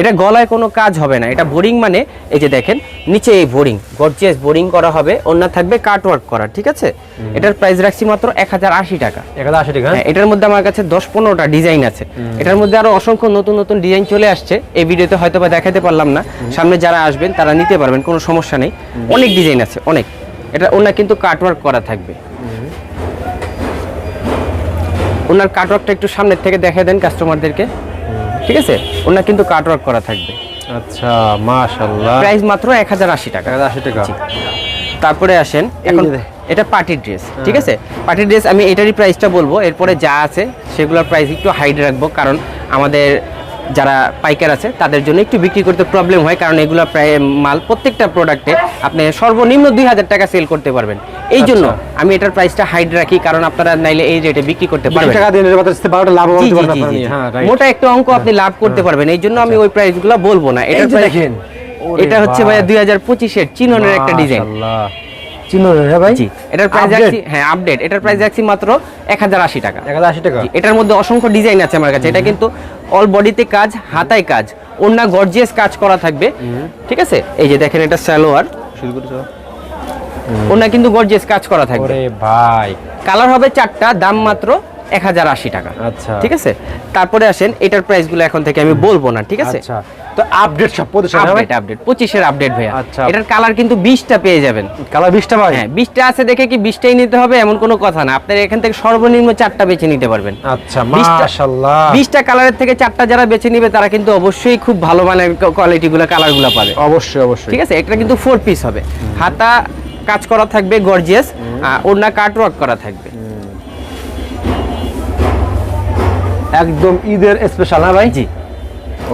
এটা গলায় কোনো কাজ হবে না। এটা বোরিং মানে এই যে দেখেন নিচে এই বোরিং গর্জিয়াস বোরিং করা হবে। অন্য থাকবে কাট ওয়ার্ক করা ঠিক আছে? এটার প্রাইস রাখছি মাত্র এক হাজার আশি টাকা। এক হাজার আশি টাকা হ্যাঁ, এটার মধ্যে আমার কাছে দশ পনেরোটা ডিজাইন আছে। এটার মধ্যে আরও অসংখ্য নতুন নতুন ডিজাইন চলে আসছে। এই ভিডিওতে হয়তো বা দেখাতে পারলাম না। সামনে যারা আসবেন তারা নিতে পারবেন কোনো সমস্যা নেই। অনেক ডিজাইন আছে অনেক। এটা ওনার কিন্তু কাট ওয়ার্ক করা থাকবে। ওনার কাটওয়ার্কটা একটু সামনের থেকে দেখে দেন কাস্টমারদেরকে ঠিক আছে? ওনার কিন্তু কাটওয়ার্ক করা থাকবে। আচ্ছা মাশাআল্লাহ। প্রাইস মাত্র এক হাজার আশি টাকা। এক হাজার আশি টাকা। জি। তারপরে আসেন এখন এটা পার্টি ড্রেস ঠিক আছে? পার্টি ড্রেস আমি এটারই প্রাইসটা বলব এরপরে যা আছে সেগুলোর প্রাইস একটু হাইড রাখব কারণ আমাদের যারা পাইকার আছে তাদের জন্য একটু বিক্রি করতে প্রবলেম হয় কারণ এগুলো প্রায় মাল প্রত্যেকটা প্রোডাক্টে আপনি সর্বনিম্ন দুই হাজার টাকা সেল করতে পারবেন। এই জন্য আমি এটার প্রাইসটা হাইড রাখি কারণ আপনারা নাইলে এই রেটে বিক্রি করতে পারবেন। হ্যাঁ. মোটা একটা অঙ্ক আপনি লাভ করতে পারবেন এই জন্য আমি ওই প্রাইসগুলো বলব না। যে দেখেন। এটা হচ্ছে ভাইয়া দুই হাজার পঁচিশের চিননের একটা ডিজাইন মাশাআল্লাহ হ্যাঁ ভাই? জি। এটার প্রাইস রাখছি হ্যাঁ আপডেট এটার প্রাইস রাখছি মাত্র এক হাজার আশি টাকা। এক হাজার আশি টাকা? এটার মধ্যে অসংখ্য ডিজাইন আছে আমার কাছে। এটা কিন্তু অল বডিতে কাজ হাতায় কাজ। গর্জিয়াস কাজ করা থাকবে। ঠিক আছে? এই যে দেখেন এটা শুরু। কিন্তু গর্জিয়াস কাজ করা থাকবে। ভাই। কালার হবে চারটা দাম মাত্র এক হাজার আশি টাকা। আচ্ছা। ঠিক আছে? তারপরে আসেন এটার প্রাইসগুলো এখন থেকে আমি বলব না ঠিক আছে? আচ্ছা। তো আপডেট সব প্রতিষ্ঠান ভাই আপডেট আপডেট পঁচিশের আপডেট ভাইয়া। আচ্ছা। এটার কালার কিন্তু বিশটা পেয়ে যাবেন। কালার বিশটা ভাই? হ্যাঁ বিশটা আছে দেখে কি বিশটাই নিতে হবে এমন কোনো কথা না। আপনার এখান থেকে সর্বনিম্ন চারটা বেছে নিতে পারবেন। আচ্ছা মাশাআল্লাহ। বিশটা কালারের থেকে চারটা যারা বেছে নিবে তারা কিন্তু অবশ্যই খুব ভালো মানের কোয়ালিটি গুলো কালারগুলো পাবে। অবশ্যই অবশ্যই। ঠিক আছে? এটা কিন্তু ফোর পিস হবে। হাতা কাজ করা থাকবে গর্জিয়াস ওড়না কাট ওয়ার্ক করা থাকবে। একদম ঈদের স্পেশাল না ভাই? জি।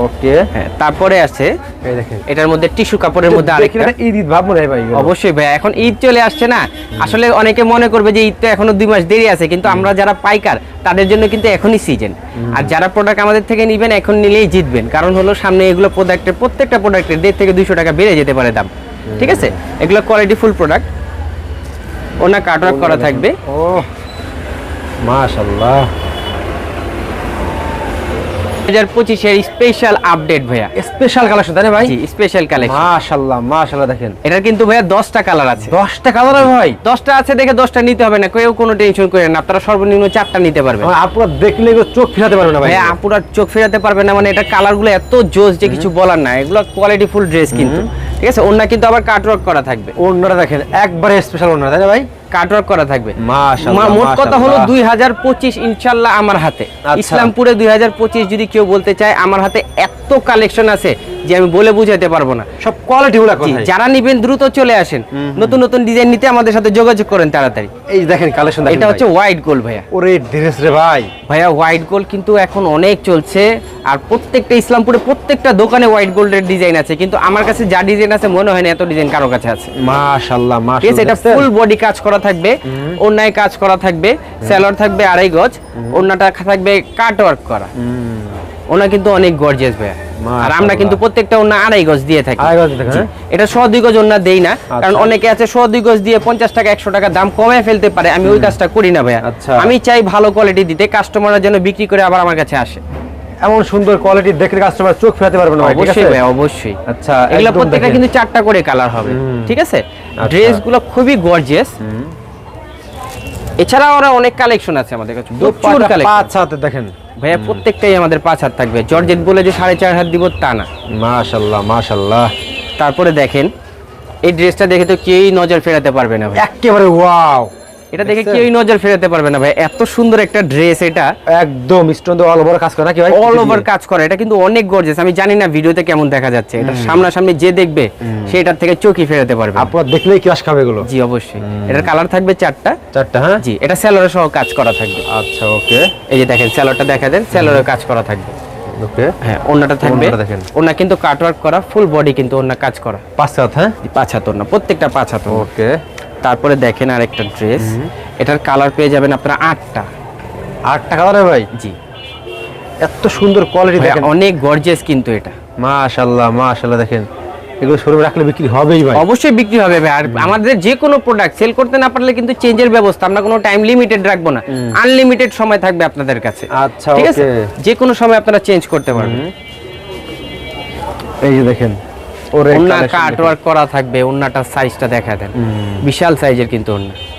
ওকে হ্যাঁ তারপরে আছে এই দেখেন। এটার মধ্যে টিস্যু কাপড়ের মধ্যে আরেকটা। ঈদ ঈদ ভাব মনে হয় ভাই অবশ্যই ভাই এখন ঈদ চলে আসছে না? আসলে অনেকে মনে করবে যে ঈদ তো এখনও দুই মাস দেরি আছে কিন্তু আমরা যারা পাইকার তাদের জন্য কিন্তু এখনই সিজন আর যারা প্রোডাক্ট আমাদের থেকে নিবেন এখন নিলেই জিতবেন। কারণ হলো সামনে এগুলো প্রোডাক্টের প্রত্যেকটা প্রোডাক্টের দেড় থেকে দুইশো টাকা বেড়ে যেতে পারে দাম। ঠিক আছে? এগুলো কোয়ালিটি ফুল প্রোডাক্ট ওনা কাটওয়ার্ক করা থাকবে। ও মাশাআল্লাহ। হাজার পঁচিশের স্পেশাল আপডেট ভাইয়া। স্পেশাল কালেকশন তাই ভাই? জি স্পেশাল কালেকশন মাশাআল্লাহ মাশাআল্লাহ দেখেন। এটার কিন্তু ভাইয়া দশটা কালার আছে। 10টা কালার ভাই? দশটা আছে দেখে দশটা নিতে হবে না কেউ কোনো টেনশন করেন না আপনারা সর্বনিম্ন চারটা নিতে পারবেন। আপনারা দেখলে চোখ ফিরাতে পারবে না ভাই। আপুরা চোখ ফেরাতে পারবে না মানে এটা কালারগুলো এত জোস যে কিছু বলার না এগুলো কোয়ালিটি ফুল ড্রেস কিন্তু। ঠিক আছে? ওন্না কিন্তু আবার কাটওয়ার্ক করা থাকবে। ওনারা দেখেন একবারে স্পেশাল ওনারা তাই ভাই? কাটওয়ার্ক করা থাকবে। মোট কথা হলো দুই হাজার পঁচিশ ইনশাল্লাহ আমার হাতে। আচ্ছা। ইসলামপুরে দুই হাজার পঁচিশ যদি কেউ বলতে চায় আমার হাতে এত কালেকশন আছে যে আমি বলে বুঝাতে পারব না। সব কোয়ালিটি গুলা যারা নিবেন দ্রুত চলে আসেন। নতুন নতুন ডিজাইন নিতে আমাদের সাথে যোগাযোগ করেন তাড়াতাড়ি। এই দেখেন কালেকশন এটা হচ্ছে হোয়াইট গোল্ড ভাইয়া। ওরে ড্রেস রে ভাই। ভাইয়া হোয়াইট গোল্ড কিন্তু এখন অনেক চলছে। আর প্রত্যেকটা ইসলামপুরে প্রত্যেকটা দোকানে হোয়াইট গোল্ডের ডিজাইন আছে। কিন্তু আমার কাছে যা ডিজাইন আছে মনে হয় না এত ডিজাইন কারও কাছে আছে। মাশাআল্লাহ আছে এটা ফুল বডি কাজ করা থাকবে ওন্নায় কাজ করা থাকবে স্যালোয়ার থাকবে আড়াই গজ ওন্নাটা থাকবে কাট ওয়ার্ক করা ওনা কিন্তু অনেক গর্জিয়াস ভাইয়া। আর আমরা কিন্তু প্রত্যেকটা ওন্না আড়াই গজ দিয়ে থাকি। হ্যাঁ? এটা শ দুই গজ ওন্না দেই না কারণ আচ্ছা। অনেকে আছে শ দুই গজ দিয়ে পঞ্চাশ টাকা একশো টাকা দাম কমে ফেলতে পারে। আমি ওই কাজটা করি না ভাইয়া। আচ্ছা। আমি চাই ভালো কোয়ালিটি দিতে কাস্টমাররা যেন বিক্রি করে আবার আমার কাছে আসে। এমন সুন্দর কোয়ালিটি দেখলে কাস্টমার চোখ ফেরাতে পারবে না অবশ্যই ভাই অবশ্যই। আচ্ছা এগুলো প্রত্যেকটা কিন্তু চারটা করে কালার হবে ঠিক আছে? আচ্ছা। ড্রেসগুলো খুবই গর্জিয়াস এছাড়া ওরা অনেক কালেকশন আছে আমাদের কাছে প্রচুর কালেকশন পাঁচ হাতে দেখেন। ভাইয়া প্রত্যেকটাই আমাদের পাঁচ হাত থাকবে। জর্জেট বলে যে সাড়ে চার হাত দিব তা না। মাশাআল্লাহ মাশাআল্লাহ তারপরে দেখেন এই ড্রেসটা দেখে তো কেউই নজর ফেরাতে পারবে না ভাই। একেবারে ওয়াও এটা দেখে? কেউই নজর ফেরাতে পারবে না ভাই। এত সুন্দর একটা ড্রেস এটা। একদম স্টোন দিয়ে অল ওভার কাজ করে ভাই? অল ওভার কাজ করে। এটা কিন্তু অনেক গর্জিয়াস আমি জানি না ভিডিওতে কেমন দেখা যাচ্ছে। এটা সামনাসামনি যে দেখবে সেটার থেকে চোখই ফেরাতে পারবে আপনারা দেখলেই খাবে এগুলো? জি অবশ্যই। এটার কালার থাকবে চারটা। চারটা হ্যাঁ? জি এটা স্যালোরে সহ কাজ করা থাকবে। আচ্ছা ওকে এই যে দেখেন স্যালোরটা দেখা দেন স্যালোরে কাজ করা থাকবে। ওকে হ্যাঁ ওন্নাটা থাকবে। দেখেন। ওন্না কিন্তু কাটওয়ার্ক করা ফুল বডি কিন্তু ওন্না কাজ করা। পাঁচ হাত হ্যাঁ? পাঁচ হাত ওন্না প্রত্যেকটা পাঁচ হাত ওকে তারপরে দেখেন আরেকটা ড্রেস। এটার কালার পেয়ে যাবেন আপনারা আটটা। আটটা কালারে ভাই? জি। এত সুন্দর কোয়ালিটি দেখেন। অনেক গর্জিয়াস কিন্তু এটা। মাশাআল্লাহ মাশাআল্লাহ দেখেন। এগুলো শোরুমে রাখলে বিক্রি হবেই ভাই। অবশ্যই বিক্রি হবে ভাই। আর আমাদের যে কোনো প্রোডাক্ট সেল করতে না পারলে কিন্তু চেঞ্জের ব্যবস্থা। আমরা কোনো টাইম লিমিটেড রাখব না। আনলিমিটেড সময় থাকবে আপনাদের কাছে। আচ্ছা ঠিক আছে? যে কোনো সময় আপনারা চেঞ্জ করতে পারবেন। এই যে দেখেন। ওন্না collection কাট ওয়ার্ক করা থাকবে ওন্নাটার সাইজটা দেখা দেন। বিশাল সাইজের কিন্তু ওন্না।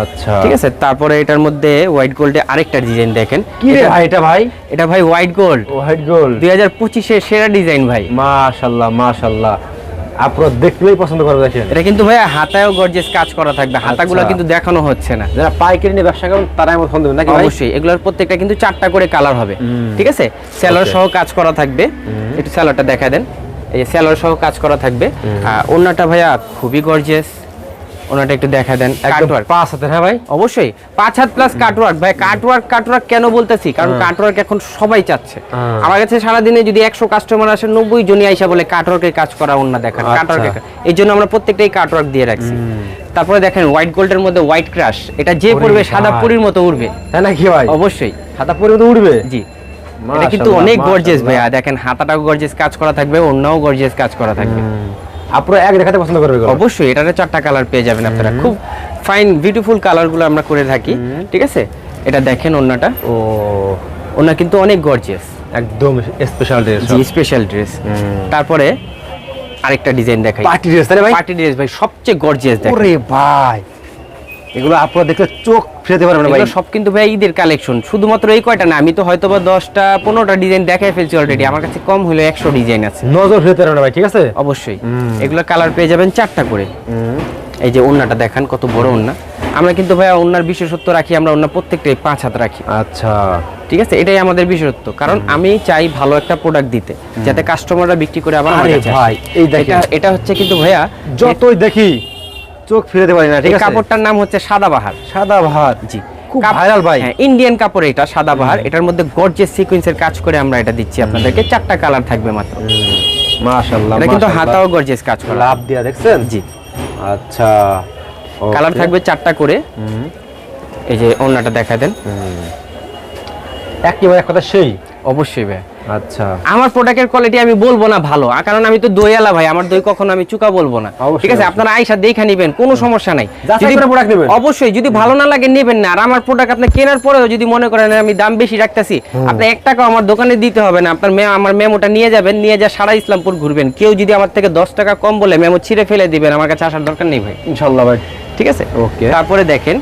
আচ্ছা। ঠিক আছে তারপরে এটার মধ্যে হোয়াইট গোল্ডে আরেকটা ডিজাইন দেখেন। কি রে এটা- ভাই এটা ভাই? এটা ভাই হোয়াইট গোল্ড হোয়াইট গোল্ড দুই হাজার পঁচিশের সেরা ডিজাইন ভাই। মাশাআল্লাহ মাশাআল্লাহ আপনারা দেখলেই পছন্দ করবে দেখেন। এটা কিন্তু ভাই হাতায়ও গর্জেস কাজ করা থাকবে হাতাগুলো আচ্ছা। কিন্তু দেখানো হচ্ছে না। যারা পাইকারি নিয়ে ব্যবসা করেন আমার পছন্দ হবে নাকি ভাই? অবশ্যই এগুলোর প্রত্যেকটা কিন্তু চারটা করে কালার হবে। ঠিক আছে? স্যালোর. সহ কাজ করা থাকবে। একটু স্যালোরটা দেখা দেন। এই যে স্যালোর সহ কাজ করা থাকবে। আর ওন্নাটা ভাইয়া খুবই গর্জিয়াস ওনাটা একটু দেখা দেন। কাটওয়ার্ক পাঁচ হাতের হ্যাঁ ভাই? অবশ্যই। পাঁচ হাত প্লাস কাটওয়ার্ক ভাই কাটওয়ার্ক কাটওয়ার্ক কেন বলতেছি? কারণ কাটওয়ার্ক এখন সবাই চাচ্ছে। আমার কাছে সারাদিনে যদি একশো কাস্টমার আসে নব্বই জনই আইসা বলে কাটওয়ার্কের কাজ করা অন্য দেখান। আচ্ছা। কাটওয়ার্কের এই জন্য আমরা প্রত্যেকটাই কাটওয়ার্ক দিয়ে রাখছি। তারপরে দেখেন হোয়াইট গোল্ডের মধ্যে হোয়াইট ক্রাশ এটা যে পড়বে সাদা। পুরীর মতো উঠবে তাই নাকি ভাই? অবশ্যই। হাতা মতো উঠবে জি। এটা কিন্তু অনেক গর্জিয়াস ভাইয়া। দেখেন হাতাটাও গর্জিয়াস কাজ করা থাকবে অন্যও গর্জিয়াস কাজ করা থাকবে। আপনারা এক দেখাতে পছন্দ করবে অবশ্যই এটাতে চারটা কালার পেয়ে যাবেন আপনারা। খুব ফাইন বিউটিফুল কালারগুলো আমরা করে থাকি ঠিক আছে? এটা দেখেন অন্যটা ও। ওনা কিন্তু অনেক গর্জিয়াস একদম স্পেশাল ড্রেস জি স্পেশাল ড্রেস তারপরে আরেকটা ডিজাইন দেখাই। পার্টি ড্রেস না ভাই? পার্টি ড্রেস ভাই সবচেয়ে গর্জিয়াস দেখেন। ওরে ভাই। এগুলো আপনারা দেখলে চোখ ফিরাতে পারবেন ভাই এগুলো সব কিন্তু ভাই ঈদের কালেকশন শুধুমাত্র এই কয়টা না আমি তো হয়তো বা দশটা পনেরোটা ডিজাইন দেখাই ফেলছি অলরেডি আমার কাছে কম হলে একশো ডিজাইন আছে। নজর ফিরাতে পারবেন ভাই ঠিক আছে? অবশ্যই। এগুলো কালার পেয়ে যাবেন চারটা করে। এই যে ওন্নাটা দেখান কত বড় ওন্না। আমরা কিন্তু ভাই ওন্নার বিশেষত্ব রাখি আমরা ওন্না প্রত্যেকটাই পাঁচ হাত রাখি। আচ্ছা। ঠিক আছে? এটাই আমাদের বিশেষত্ব। কারণ আমি চাই ভালো একটা প্রোডাক্ট দিতে যাতে কাস্টমাররা বিক্রি করে আবার আরে ভাই, এই দেখেন। এটা এটা হচ্ছে কিন্তু ভাইয়া যতই দেখি চোখ ফিরাতে পারি না ঠিক আছে? কাপড়টার নাম হচ্ছে সাদাবাহার। সাদা ভাত জি। খুব ভাইরাল ভাই। হ্যাঁ ইন্ডিয়ান কাপড় এটা সাদাবাহার। এটার মধ্যে গর্জিয়াস সিকোয়েন্সের কাজ করে আমরা এটা দিচ্ছি আপনাদেরকে। চারটা কালার থাকবে মাত্র। মাশাআল্লাহ এটা কিন্তু। হাতাও গর্জিয়াস কাজ করা। লাভ দিয়া দেখছেন? জি। আচ্ছা কালার থাকবে চারটা করে। এই যে ওন্নাটা দেখা দেন। একেবারে এক কথা সেই? অবশ্যই ভাই। আচ্ছা। আমার প্রোডাক্টের কোয়ালিটি আমি বলব না ভালো। কারণ আমি তো দইয়ালা ভাই আমার দই কখনো আমি চুকা বলব না। ঠিক আছে? অবশ্যই। আপনারা আইসা দেখে নেবেন কোনো সমস্যা নাই। অবশ্যই যদি ভালো না লাগে নেবেন না। আর আমার প্রোডাক্ট আপনি কেনার পরেও যদি মনে করেন আমি দাম বেশি রাখতেছি আপনি এক টাকা আমার দোকানে দিতে হবে না। আপনার আমার মেমোটা নিয়ে যাবেন নিয়ে যা সারা ইসলামপুর ঘুরবেন। কেউ যদি আমার থেকে দশ টাকা কম বলে মেমো ছিঁড়ে ফেলে দিবেন আমার কাছে আসার দরকার নেই ভাই। ভাই। ঠিক আছে? Okay. তারপরে দেখেন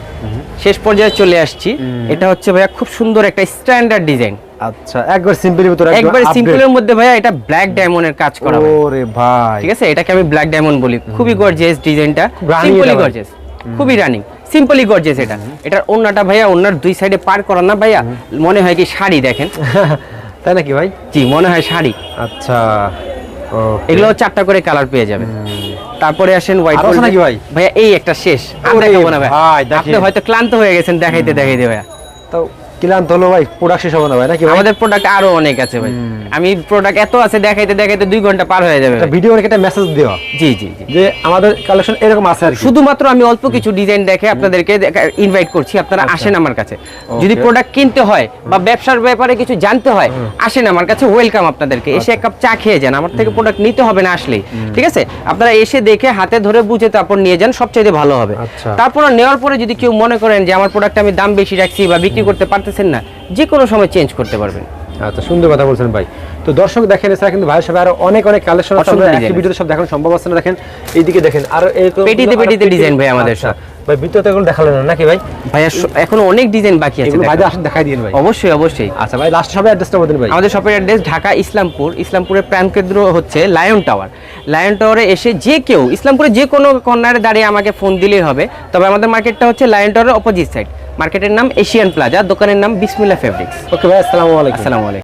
শেষ পর্যায়ে চলে আসছি। এটা হচ্ছে ভাইয়া খুব সুন্দর একটা স্ট্যান্ডার্ড ডিজাইন আচ্ছা একবার সিম্পলের ভিতরে একবার সিম্পলের মধ্যে ভাইয়া এটা ব্ল্যাক ডায়মন্ডের কাজ করা। ওরে ভাই। ঠিক আছে? এটাকে আমি ব্ল্যাক ডায়মন্ড বলি। খুবই গর্জিয়াস ডিজাইনটা সিম্পলি গর্জিয়াস খুবই রানিং সিম্পলি গর্জিয়াস এটা। এটার ওন্নাটা ভাইয়া ওন্নার দুই সাইডে পার করা না ভাইয়া। মনে হয় কি শাড়ি দেখেন? তাই নাকি ভাই? জি মনে হয় শাড়ি। আচ্ছা। এগুলো চারটা করে কালার পেয়ে যাবেন তারপরে আসেন হোয়াইট আছে নাকি ভাই? ভাইয়া এই একটা শেষ। আর দেখাবো না ভাই আপনি হয়তো ক্লান্ত হয়ে গেছেন দেখাইতে দেখাইতে ভাইয়া। তো ক্লান্ত হলো ভাই প্রোডাক্ট শেষ হবে না ভাই নাকি আমাদের প্রোডাক্ট আরও অনেক আছে ভাই। আমি প্রোডাক্ট এত আছে দেখাইতে দেখাইতে দুই ঘণ্টা পার হয়ে যাবে ভিডিও একটা মেসেজ দেওয়া জি জি যে আমাদের কালেকশন এরকম আছে আর শুধুমাত্র আমি অল্প কিছু ডিজাইন দেখে আপনাদেরকে ইনভাইট করছি আপনারা আচ্ছা। আসেন আমার কাছে। যদি প্রোডাক্ট কিনতে হয় বা ব্যবসার ব্যাপারে কিছু জানতে হয় আসেন আমার কাছে ওয়েলকাম আপনাদেরকে। এসে আচ্ছা। এক কাপ চা খেয়ে যান আমার থেকে প্রোডাক্ট নিতে হবে না আসলেই ঠিক আছে? আপনারা এসে দেখে হাতে ধরে বুঝে তারপর নিয়ে যান সবচেয়ে ভালো হবে। আচ্ছা। তারপর নেওয়ার পরে যদি কেউ মনে করেন যে আমার প্রোডাক্ট আমি দাম বেশি রাখছি বা বিক্রি করতে পারতেছেন না যে কোনো সময় চেঞ্জ করতে পারবেন। আচ্ছা সুন্দর কথা বলছেন ভাই। তো দর্শক দেখেন এছাড়া কিন্তু ভাইয়ের সাথে আরও অনেক অনেক কালেকশন আছে। ভিডিওতে সব দেখানো সম্ভব আছে না দেখেন? এইদিকে দেখেন আর এরকম পেটিতে পেটিতে পেটি- design ভাই আমাদের আচ্ছা। সব। ভাই ভিতরে দেখালেন না নাকি ভাই? এখনও অনেক ডিজাইন বাকি আছে। ভাইদের আসলে দেখাই দিন ভাই। অবশ্যই অবশ্যই। আচ্ছা ভাই লাস্ট সবাই অ্যাড্রেসটা বলতেন ভাই। আমাদের শপের অ্যাড্রেস ঢাকা ইসলামপুর। ইসলামপুরের প্রাণ কেন্দ্র হচ্ছে লায়ন টাওয়ার লায়ন টাওয়ারে এসে যে কেউ ইসলামপুরে যে কোনো কর্নারে দাঁড়িয়ে আমাকে ফোন দিলেই হবে। তবে আমাদের মার্কেটটা হচ্ছে লায়ন টাওয়ারের অপোজিট সাইড মার্কেটের নাম এশিয়ান প্লাজা দোকানের নাম বিসমিল্লা ফেব্রিক্স ওকে ভাই আসসালামু আলাইকুম। আসসালামু আলাইকুম।